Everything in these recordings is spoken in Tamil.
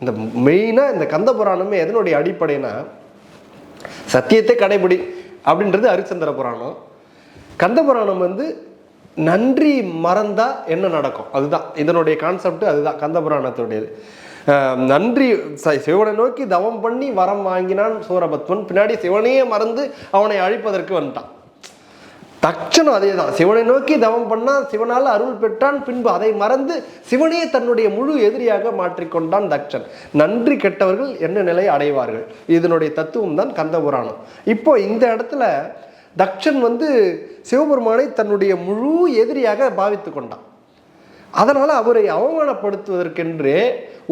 இந்த மெயினாக இந்த கந்த புராணமே எதனுடைய அடிப்படைனா சத்தியத்தை கடைபிடி அப்படின்றது ஹரிச்சந்திர புராணம். கந்த புராணம் வந்து நன்றி மறந்தா என்ன நடக்கும்? அதுதான். இதனுடைய கான்செப்ட் அதுதான். கந்த புராணத்துடையது. நன்றி சிவனை நோக்கி தவம் பண்ணி வரம் வாங்கினான் சூரபத்மன். பின்னாடி சிவனையே மறந்து அவனை அழிப்பதற்கு வந்துட்டான். தட்சணம் அதே தான் சிவனை நோக்கி தவம் பண்ணால் சிவனால் அருள் பெற்றான் பின்பு அதை மறந்து சிவனே தன்னுடைய முழு எதிரியாக மாற்றிக்கொண்டான் தக்ஷன். நன்றி கெட்டவர்கள் என்ன நிலையை அடைவார்கள்? இதனுடைய தத்துவம் தான் கந்த புராணம். இப்போ இந்த இடத்துல தக்ஷன் வந்து சிவபெருமானை தன்னுடைய முழு எதிரியாக பாவித்து கொண்டான். அதனால் அவரை அவமானப்படுத்துவதற்கென்றே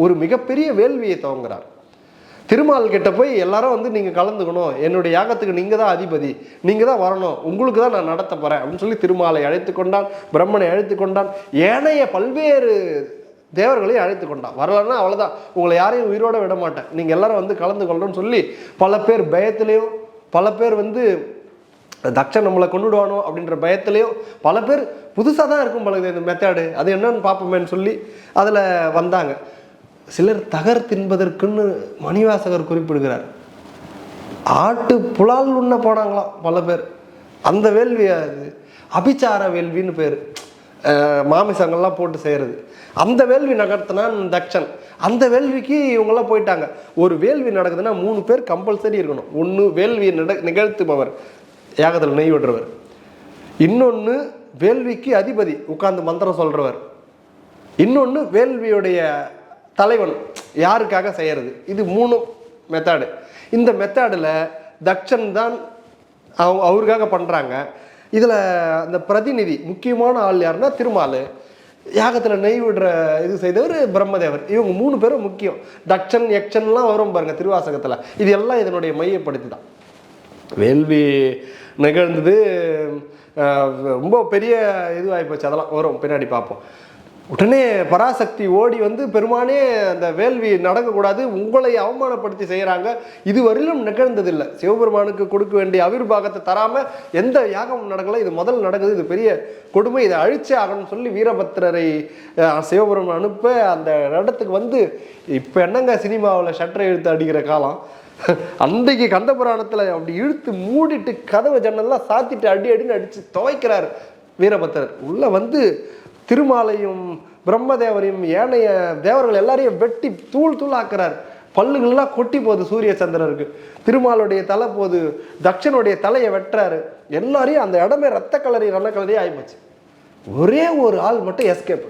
ஒரு மிகப்பெரிய வேள்வியை துவங்குறார். திருமால் கிட்ட போய் எல்லாரும் வந்து நீங்கள் கலந்துக்கணும். என்னுடைய யாகத்துக்கு நீங்கள் தான் அதிபதி. நீங்கள் தான் வரணும். உங்களுக்கு தான் நான் நடத்த போகிறேன் அப்படின்னு சொல்லி திருமாலை அழைத்து கொண்டான். பிரம்மனை அழைத்து கொண்டான். ஏனைய பல்வேறு தேவர்களையும் அழைத்து கொண்டான். வரலன்னா அவ்வளோதான் உங்களை யாரையும் உயிரோட விட மாட்டேன். நீங்கள் எல்லாரும் வந்து கலந்து கொள்ளணும்னு சொல்லி பல பேர் பயத்திலையும் பல பேர் வந்து தக்ஷன் நம்மளை கொண்டுடுவானோ அப்படின்ற பயத்திலையும் பல பேர் புதுசாக தான் இருக்கும் பழகுது இந்த மெத்தேடு அது என்னன்னு பார்ப்போமேன்னு சொல்லி அதில் வந்தாங்க. சிலர் தகர் தின்பதற்குன்னு மணிவாசகர் குறிப்பிடுகிறார். ஆட்டு புலால் உண்ண போனாங்களாம் பல பேர். அந்த வேள்வி அது. அபிச்சார வேள்வின்னு பேர். மாமிசங்கள்லாம் போட்டு செய்கிறது அந்த வேள்வி நகர்த்தினான் தக்ஷன். அந்த வேள்விக்கு இவங்கெல்லாம் போயிட்டாங்க. ஒரு வேள்வி நடக்குதுன்னா மூணு பேர் கம்பல்சரி இருக்கணும். ஒன்று வேள்வியை நட நிகழ்த்துபவர். ஏகத்தில் நெய் விடுறவர். இன்னொன்று வேள்விக்கு அதிபதி. உட்கார்ந்து மந்திரம் சொல்கிறவர் இன்னொன்று வேள்வியுடைய தலைவன் யாருக்காக செய்கிறது இது மூணு மெத்தடு இந்த மெத்தடில் தக்ஷன் தான் அவங்க அவருக்காக பண்ணுறாங்க இதில் அந்த பிரதிநிதி முக்கியமான ஆள் யாருன்னா திருமால். யாகத்தில் நெய் விடுற இது செய்தவர் பிரம்மதேவர். இவங்க மூணு பேரும் முக்கியம். டக்ஷன் யக்ஷன்லாம் வரும் பாருங்கள் திருவாசகத்தில். இது எல்லாம் இதனுடைய மையப்படுத்தி தான் வேள்வி நிகழ்ந்தது ரொம்ப பெரிய இதுவாகி போச்சு. அதெல்லாம் வரும். பின்னாடி பார்ப்போம். உடனே பராசக்தி ஓடி வந்து பெருமானே அந்த வேள்வி நடக்கக்கூடாது உங்களை அவமானப்படுத்தி செய்கிறாங்க இதுவரையிலும் நிகழ்ந்ததில்லை. சிவபெருமானுக்கு கொடுக்க வேண்டிய அவிர்வாகத்தை தராமல் எந்த யாகம் நடக்கல. இது முதல் நடக்குது. இது பெரிய கொடுமை. இதை அழிச்சே ஆகணும்னு சொல்லி வீரபத்திரரை சிவபெருமான் அனுப்ப அந்த இடத்துக்கு வந்து இப்போ என்னங்க சினிமாவில் ஷட்டரை இழுத்து அடிக்கிற காலம்? அன்றைக்கு கந்த புராணத்தில் அப்படி இழுத்து மூடிட்டு கதவு ஜன்னல்லாம் சாத்திட்டு அடி அடின்னு அடித்து துவைக்கிறார் வீரபத்திரர். உள்ளே வந்து திருமாலையும் பிரம்மதேவரையும் ஏனைய தேவர்கள் எல்லாரையும் வெட்டி தூள் தூள் ஆக்குறார். பல்லுகள்லாம் கொட்டி போகுது சூரிய சந்திரருக்கு திருமாலுடைய தலை போகுது. தக்ஷனுடைய தலையை வெட்டுறாரு. எல்லாரையும் அந்த இடமே ரத்த கலரி ரத்த கலரி ஆகிப்போச்சு ஒரே ஒரு ஆள் மட்டும் எஸ்கேப்பு